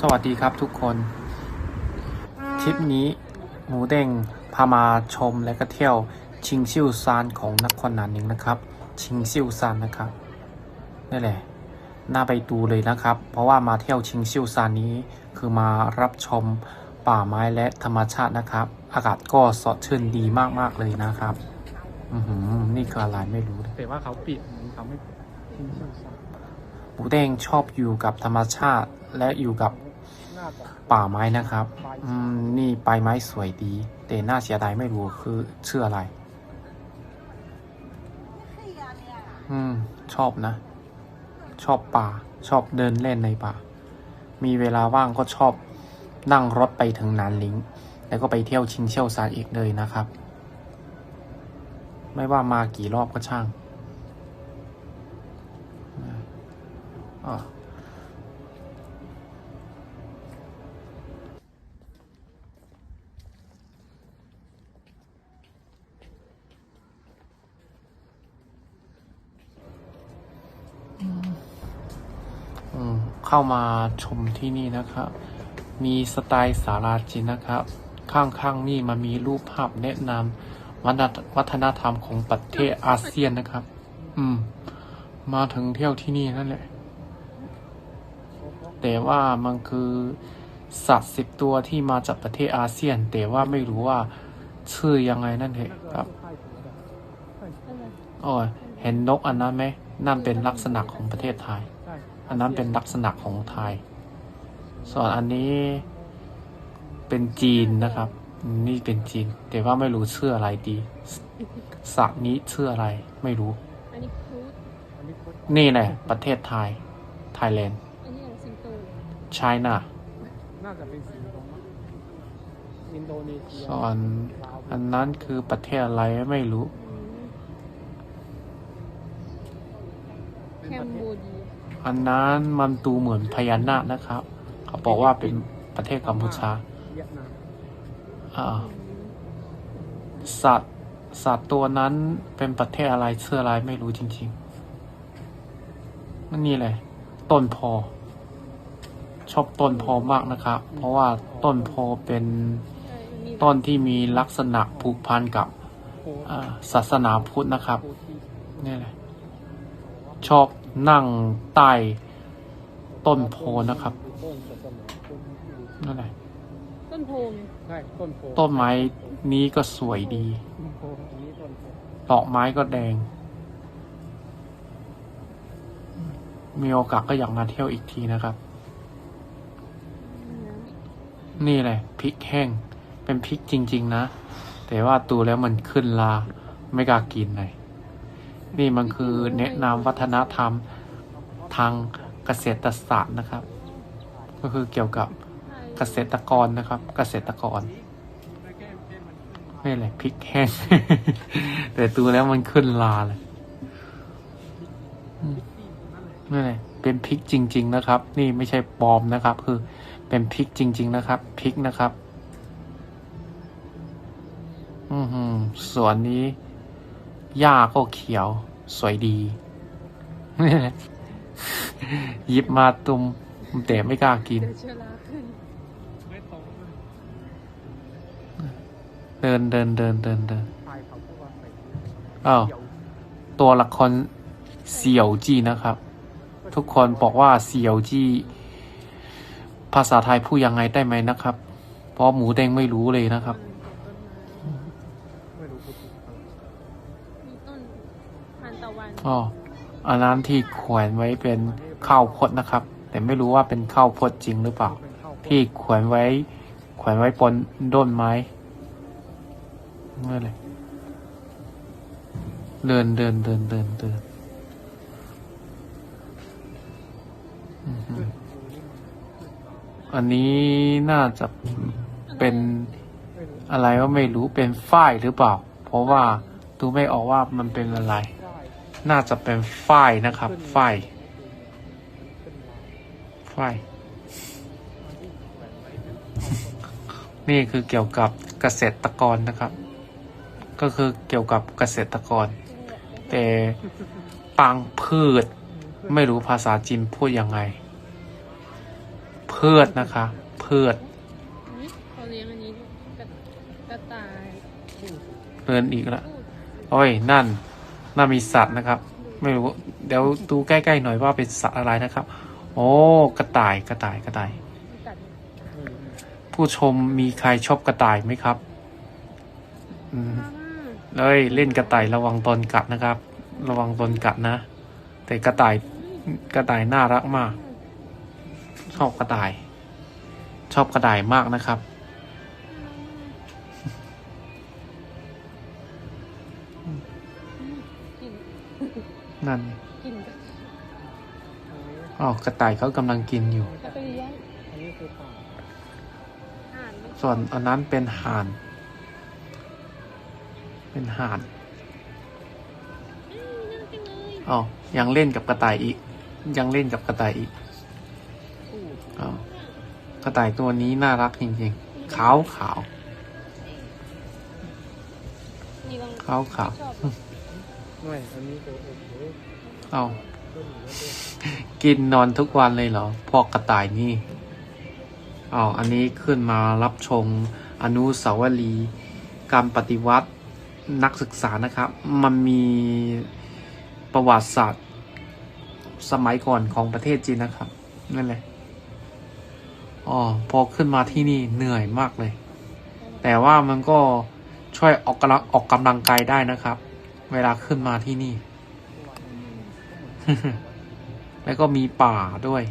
สวัสดีครับทุกคน ทริปนี้หมูเด้งพามาชมและก็เที่ยวชิงซิวซานของนครนานนิงนะครับ ชิงซิวซานนะครับนี่แหละน่าไปดูเลยนะครับ เพราะว่ามาเที่ยวชิงซิวซานนี้ คือมารับชมป่าไม้และธรรมชาตินะครับ อากาศก็สดชื่นดีมากๆเลยนะครับ อือหือนี่คืออะไรไม่รู้เลยแต่ว่าเขาปิดเขาไม่ทิ้งชื่อสัตว์ หมูเด้งชอบอยู่กับธรรมชาติและอยู่กับป่าไม้นะครับอืมนี่ใบไม้สวยดี แต่น่าเสียดายไม่รู้คือชื่ออะไร อืม ชอบนะ ชอบป่า ชอบเดินเล่นในป่า มีเวลาว่างก็ชอบนั่งรถไปถึงนานลิงแล้วก็ไปเที่ยวชิงเชี่ยวซานอีกเลยนะครับ ไม่ว่ามากี่รอบก็ช่าง เข้ามาชมที่นี่นะครับ มีสไตล์สาราจีนนะครับ ข้างๆนี่มันมีรูปภาพแนะนำวัฒนวัฒนธรรมของประเทศอาเซียนนะครับ อืม มาถึงเที่ยวที่นี่นั่นแหละ แต่ว่ามันคือสัตว์สิบตัวที่มาจากประเทศอาเซียน แต่ว่าไม่รู้ว่าชื่อยังไงนั่นเองครับอ๋อเห็นนกอันนั้นไหมนั่นเป็นลักษณะของประเทศไทยใช่อันนั้นเป็นลักษณะของไทย ส่วนอันนี้เป็นจีนนะครับ นี่เป็นจีน แต่ว่าไม่รู้ชื่ออะไรดีสัตว์นี้ชื่ออะไรไม่รู้อันนี้ครูดอันนี้พุทธนี่แหละประเทศไทย ไทยแลนด์ ไชน่าน่าจะเป็นสีทองมั้งอินโดนีเซียส่วนลาวอันนั้นคือประเทศอะไรไม่รู้ แคมโบเดียอันนั้นมันดูเหมือนพญานาคนะครับ เขาบอกว่าเป็นประเทศกัมพูชาเวียดนามอ่าสัตว์สัตว์ตัวนั้นเป็นประเทศอะไรเชื่ออะไรไม่รู้จริงๆมันนี่เลยต้นโพอช อบต้นโพอมากนะครับ เพราะว่าต้นโพเป็นใช่มันมีต้นที่มีลักษณะผูกพันกับโคอ่าศาสนาพุทธนะครับโคที่นี่แหละชอบนั่งใต้ต้นโพนะครับต้นศาสนาต้นที่นั่นแหละต้นโพมใช่ต้นโพต้นไม้นี้ก็สวยดีต้นโพอันนี้ต้นโพดอกไม้ก็แดง มีโอกาสก็อยากมาเที่ยวอีกทีนะครับ นี่แหละพริกแห้ง เป็นพริกจริง ๆ นะ แต่ว่าดูแล้วมันขึ้นลาไม่กล้ากินเลยนี่มันคือแนะนำวัฒนธรรมทางเกษตรศาสตร์นะครับ ก็คือเกี่ยวกับเกษตรกรนะครับ เกษตรกรนี่แหละพริกแห้ง แต่ดูแล้วมันขึ้นลาเลยอืมนี่แหละเป็นพริกจริง ๆ นะครับ นี่ไม่ใช่ปลอมนะครับ คือ เป็นพริกจริง ๆ นะครับพริกนะครับ อือหือสวนนี้หญ้าก็เขียว สวยดีหยิบมาตุมแต่ไม่กล้ากิน เดินเดินเดินเดินเดินไทยเขาพูดว่าใส่อ้าวเขียวตัวละครเสี่ยวจี้นะครับ ทุกคนบอกว่าเสี่ยวจี้ ภาษาไทยพูดยังไงได้ไหมนะครับ เพราะหมูแดงไม่รู้เลยนะครับไม่รู้พูดถูกเปล่ามีต้นทานตะวันอ๋ออันนั้นที่แขวนไว้เป็นข้าวพดนะครับ แต่ไม่รู้ว่าเป็นข้าวพดจริงหรือเปล่าเป็นข้าวโพดที่แขวนไว้ แขวนไว้บนต้นไม้นั่นเลยเดินเดินเดินเดินเดินอือหือ อันนี้น่าจะเป็นอะไรก็ไม่รู้เป็นฝ้ายหรือเปล่า เพราะว่าดูไม่ออกว่ามันเป็นอะไร น่าจะเป็นฝ้ายนะครับฝ้ายฝ้ายนี่คือเกี่ยวกับเกษตรกรนะครับ ก็คือเกี่ยวกับเกษตรกร แต่ปางพืช ไม่รู้ภาษาจีนพูดยังไง เพือดนะคะ เพือดนี่เขาเลี้ยงอันนี้กระต่ายเดินอีกแล้วโอ้ยนั่นน่ามีสัตว์นะครับ ไม่รู้เดี๋ยวดูใกล้ๆหน่อยว่าเป็นสัตว์อะไรนะครับ โอ้กระต่ายกระต่ายกระต่าย ผู้ชมมีใครชอบกระต่ายไหมครับอืมเอ้ยเล่นกระต่ายระวังตนกัดนะครับ ระวังตนกัดนะ แต่กระต่ายกระต่ายน่ารักมาก ชอบกระต่าย ชอบกระต่ายมากนะครับกินนั่นกินกระอ๋อกระต่ายเขากำลังกินอยู่เอาไปเลี้ยงอันนี้คือป่าห่านไม่ส่วนอันนั้นเป็นห่าน เป็นห่านอืมน่าจังเลยอ๋อยังเล่นกับกระต่ายอีก ยังเล่นกับกระต่ายอีกตู้อ๋อ กระต่ายตัวนี้น่ารักจริงๆ ขาวขาวนี่ลองขาวขาวชอบไม่อันนี้ตัวโอ้โหเอาต้นอยู่แล้วด้วยกินนอนทุกวันเลยเหรอพวกกระต่ายนี่อ๋ออันนี้ขึ้นมารับชมอนุสาวรีย์การปฏิวัตินักศึกษานะครับ มันมีประวัติศาสตร์สมัยก่อนของประเทศจีนนะครับ นั่นแหละ อ๋อพอขึ้นมาที่นี่เหนื่อยมากเลย แต่ว่ามันก็ช่วยออกกำลังออกกำลังกายได้นะครับ เวลาขึ้นมาที่นี่ แล้วก็มีป่าด้วย